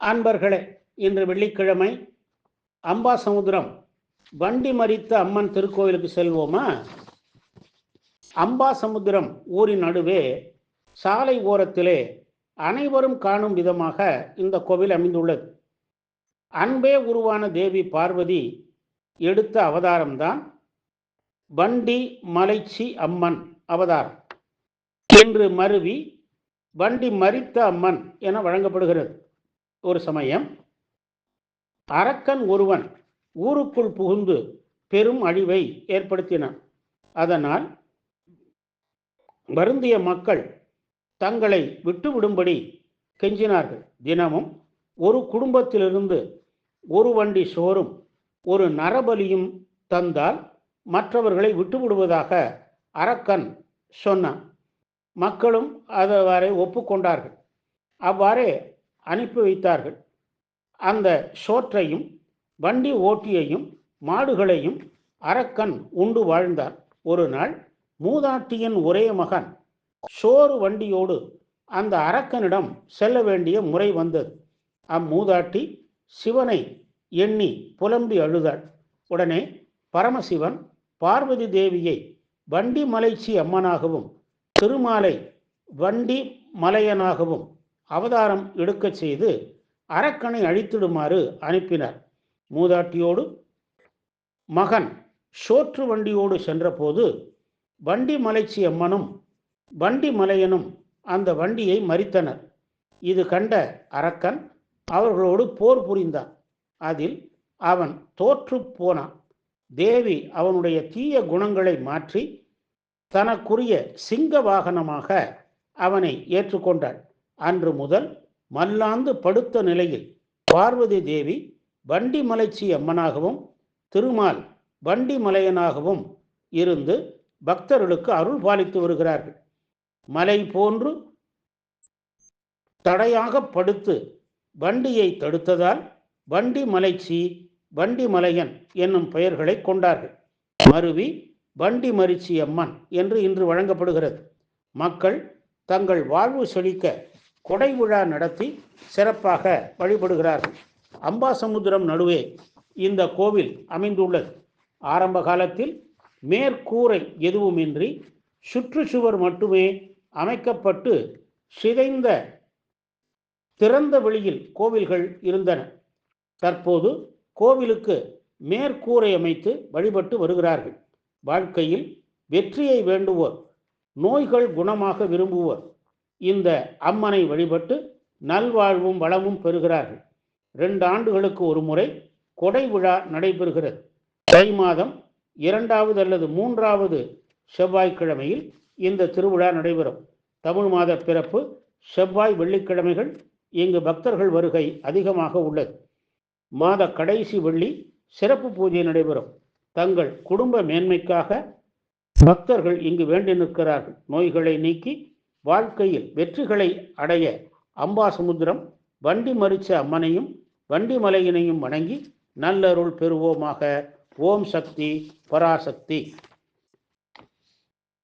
அன்பர்களே இன்று வெள்ளிக்கிழமை அம்பாசமுத்திரம் வண்டி மறித்த அம்மன் திருக்கோயிலுக்கு செல்வோமா? அம்பாசமுத்திரம் ஊரின் நடுவே சாலை ஓரத்திலே அனைவரும் காணும் விதமாக இந்த கோவில் அமைந்துள்ளது. அன்பே உருவான தேவி பார்வதி எடுத்த அவதாரம்தான் வண்டி மலைச்சி அம்மன் அவதாரம். என்று மருவி வண்டி மறித்த அம்மன் என வழங்கப்படுகிறது. ஒரு சமயம் அரக்கன் ஒருவன் ஊருக்குள் புகுந்து பெரும் அழிவை ஏற்படுத்தினான். அதனால் வருந்திய மக்கள் தங்களை விட்டுவிடும்படி கெஞ்சினார்கள். தினமும் ஒரு குடும்பத்திலிருந்து ஒரு வண்டி சோறும் ஒரு நரபலியும் தந்தால் மற்றவர்களை விட்டுவிடுவதாக அரக்கன் சொன்னான். மக்களும் அதுவரை ஒப்புக்கொண்டார்கள். அவ்வாறே அனுப்பி வைத்தார்கள். அந்த சோற்றையும் வண்டி ஓட்டியையும் மாடுகளையும் அரக்கன் உண்டு வாழ்ந்தார். ஒரு நாள் மூதாட்டியின் ஒரே மகன் சோறு வண்டியோடு அந்த அரக்கனிடம் செல்ல வேண்டிய முறை வந்தது. அம்மூதாட்டி சிவனை எண்ணி புலம்பி அழுதாள். உடனே பரமசிவன் பார்வதி தேவியை வண்டி மலைச்சி அம்மனாகவும் திருமாலை வண்டி மலையனாகவும் அவதாரம் எடுக்கச் செய்து அரக்கனை அழித்திடுமாறு அனுப்பினார். மூதாட்டியோடு மகன் சோற்று வண்டியோடு சென்றபோது வண்டி மலைச்சி அம்மனும் வண்டி மலையனும் அந்த வண்டியை மறித்தனர். இது கண்ட அரக்கன் அவர்களோடு போர் புரிந்தான். அதில் அவன் தோற்று போனான். தேவி அவனுடைய தீய குணங்களை மாற்றி தனக்குரிய சிங்க வாகனமாக அவனை ஏற்றுக்கொண்டாள். அன்று முதல் மல்லாந்து படுத்த நிலையில் பார்வதி தேவி வண்டி மலைச்சி அம்மனாகவும் திருமால் வண்டி மலையனாகவும் இருந்து பக்தர்களுக்கு அருள் பாலித்து வருகிறார்கள். மலை போன்று தடையாக படுத்து வண்டியை தடுத்ததால் வண்டி மலைச்சி வண்டி மலையன் என்னும் பெயர்களை கொண்டார்கள். மருவி வண்டி மரிச்சி அம்மன் என்று இன்று வழங்கப்படுகிறது. மக்கள் தங்கள் வாழ்வு செழிக்க கொடை விழா நடத்தி சிறப்பாக வழிபடுகிறார்கள் அம்பாசமுத்திரம் நடுவே இந்த கோவில் அமைந்துள்ளது. ஆரம்ப காலத்தில் மேற்கூரை எதுவுமின்றி சுற்றுச்சுவர் மட்டுமே அமைக்கப்பட்டு சிதைந்த திறந்த வெளியில் கோவில்கள் இருந்தன. தற்போது கோவிலுக்கு மேற்கூரை அமைத்து வழிபட்டு வருகிறார்கள். வாழ்க்கையில் வெற்றியை வேண்டுவோர் நோய்கள் குணமாக விரும்புவோர் இந்த அம்மனை வழிபட்டு நல்வாழ்வும் வளமும் பெறுகிறார்கள். ரெண்டு ஆண்டுகளுக்கு ஒரு முறை கொடை விழா நடைபெறுகிறது. தை மாதம் இரண்டாவது அல்லது மூன்றாவது செவ்வாய்க்கிழமையில் இந்த திருவிழா நடைபெறும். தமிழ் மாத பிறப்பு செவ்வாய் வெள்ளிக்கிழமைகள் இங்கு பக்தர்கள் வருகை அதிகமாக உள்ளது. மாத கடைசி வெள்ளி சிறப்பு பூஜை நடைபெறும். தங்கள் குடும்ப மேன்மைக்காக பக்தர்கள் இங்கு வேண்டி நிற்கிறார்கள். நோய்களை நீக்கி வாழ்க்கையில் வெற்றிகளை அடைய அம்பாசமுத்திரம் வண்டி மறிச்ச அம்மனையும் வண்டி மலையினையும் வணங்கி நல்லருள் பெறுவோமாக. ஓம் சக்தி பராசக்தி.